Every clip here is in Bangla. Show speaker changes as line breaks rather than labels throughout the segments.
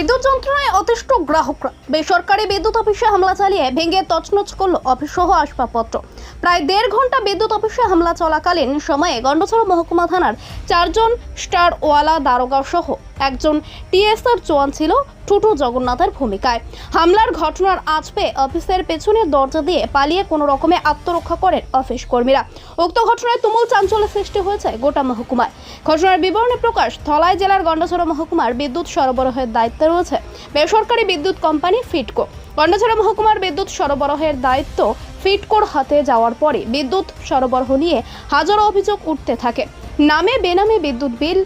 বিদ্যুৎ যন্ত্রণায় অতিষ্ঠ গ্রাহকরা। বেসরকারি বিদ্যুৎ অফিসে হামলা চালিয়ে ভেঙে তছনছ করল অফিস সহ আসবাবপত্র। প্রায় দেড় ঘণ্টা বিদ্যুৎ অফিসে হামলা চলাকালীন সময়ে গন্ডছড়া মহকুমা থানার চারজন স্টার ওয়ালা দারোগা সহ একজন টিএসআর জওয়ান ছিল টুটু জগন্নাথের ভূমিকায়। হামলার ঘটনার আজ পেয়ে অফিসের পেছনের দরজা দিয়ে পালিয়ে কোনো রকমে আত্মরক্ষা করেন অফিস কর্মীরা। উক্ত ঘটনায় তুমুল চাঞ্চল্য সৃষ্টি হয়েছে গোটা মহকুমায়। ঘটনার বিবরণে প্রকাশ, ধলাই জেলার গন্ডছড়া মহকুমার বিদ্যুৎ সরবরাহের দায়িত্বে রয়েছে। বেসরকারি বিদ্যুৎ কোম্পানি ফিটকো। গন্ডছড়া মহকুমার বিদ্যুৎ সরবরাহের দায়িত্ব ফিটকোর হাতে যাওয়ার পরে বিদ্যুৎ সরবরাহ নিয়ে হাজারো অভিযোগ উঠতে থাকে। নামে বেনামে বিদ্যুৎ বিল,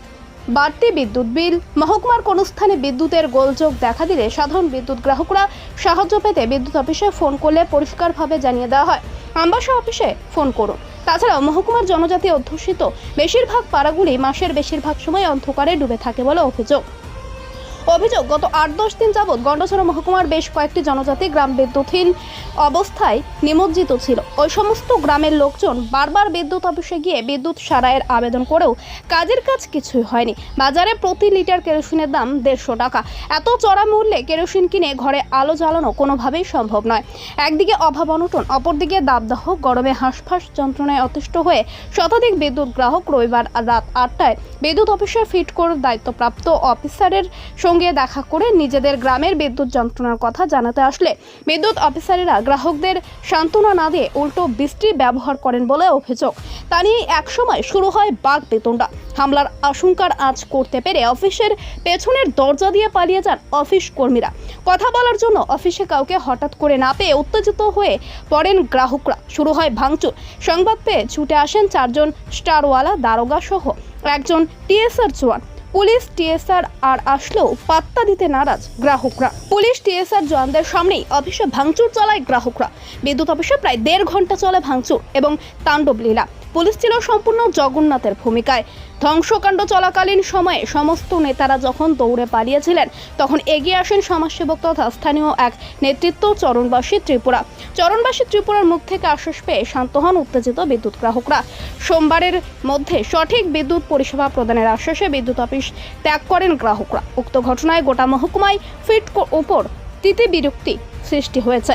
বাড়তি বিদ্যুৎ বিল, মহকুমার কোনো স্থানে বিদ্যুতের গোলযোগ দেখা দিলে সাধারণ বিদ্যুৎ গ্রাহকরা সাহায্য পেতে বিদ্যুৎ অফিসে ফোন করলে পরিষ্কারভাবে জানিয়ে দেওয়া হয়। আমবাসা অফিসে ফোন করুন। তাছাড়াও মহকুমার জনজাতি অধ্যুষিত বেশিরভাগ পাড়াগুলি মাসের বেশিরভাগ সময় অন্ধকারে ডুবে থাকে বলে অভিযোগ। অভিযোগ, গত আট দশ দিন যাবৎ গন্ডছড়া মহকুমার বেশ কয়েকটি জনজাতি গ্রাম বিদ্যুৎহীন অবস্থায় নিমজ্জিত ছিল। ওই সমস্ত গ্রামের লোকজন বারবার বিদ্যুৎ অফিসে গিয়ে বিদ্যুৎ সারাইয়ের আবেদন করেও কাজের কাজ কিছুই হয়নি। বাজারে প্রতি লিটার কেরোসিনের দাম দেড়শো টাকা। এত চড়া মূল্যে কেরোসিন কিনে ঘরে আলো জ্বালানো কোনোভাবেই সম্ভব নয়। একদিকে অভাব অনটন, অপরদিকে দাবদাহ, গরমে হাঁসফাঁস যন্ত্রণায় অতিষ্ঠ হয়ে শতাধিক বিদ্যুৎ গ্রাহক রবিবার রাত আটটায় বিদ্যুৎ অফিসে ফিট করে দায়িত্বপ্রাপ্ত অফিসারের সঙ্গে দেখা করে নিজেদের গ্রামের বিদ্যুৎ যন্ত্রণার কথা জানাতে আসলে বিদ্যুৎ অফিসারেরা গ্রাহকদের সান্ত্বনা না দিয়ে উল্টো বৃষ্টি ব্যবহার করেন বলে অভিযোগ। তা নিয়ে একসময় শুরু হয় বাঘ বেতনটা হামলার আশঙ্কার আজ করতে পেরে অফিসের পেছনের দরজা দিয়ে পালিয়ে যান অফিস কর্মীরা। কথা বলার জন্য অফিসে কাউকে হঠাৎ করে না পেয়ে উত্তেজিত হয়ে পড়েন গ্রাহকরা। শুরু হয় ভাঙচুর। সংবাদ পেয়ে ছুটে আসেন চারজন স্টারওয়ালা দারোগা সহ একজন টিএসআর জওয়ান পুলিশ টিএসআর আর আসলেও পাত্তা দিতে নারাজ গ্রাহকরা। পুলিশ টিএসআর জওয়ানদের সামনেই অফিসে ভাঙচুর চলায় গ্রাহকরা। বিদ্যুৎ অফিসে প্রায় দেড় ঘণ্টা চলে ভাঙচুর এবং তাণ্ডব লীলা। পুলিশ ছিল সম্পূর্ণ জগন্নাথের ভূমিকায়। ধ্বংসকাণ্ড চলাকালীন সময়ে সমস্ত নেতারা যখন দৌড়ে পালিয়েছিলেন, তখন এগিয়ে আসেন সমাজসেবক তথা স্থানীয় এক নেতৃত্ব চরণবাসী ত্রিপুরা। চরণবাসী ত্রিপুরার মুখ থেকে আশ্বাস পেয়ে শান্ত হন উত্তেজিত বিদ্যুৎ গ্রাহকরা। সোমবারের মধ্যে সঠিক বিদ্যুৎ পরিষেবা প্রদানের আশ্বাসে বিদ্যুৎ অফিস ত্যাগ করেন গ্রাহকরা। উক্ত ঘটনায় গোটা মহকুমায় ফিট উপর তিতি বিরক্তি সৃষ্টি হয়েছে।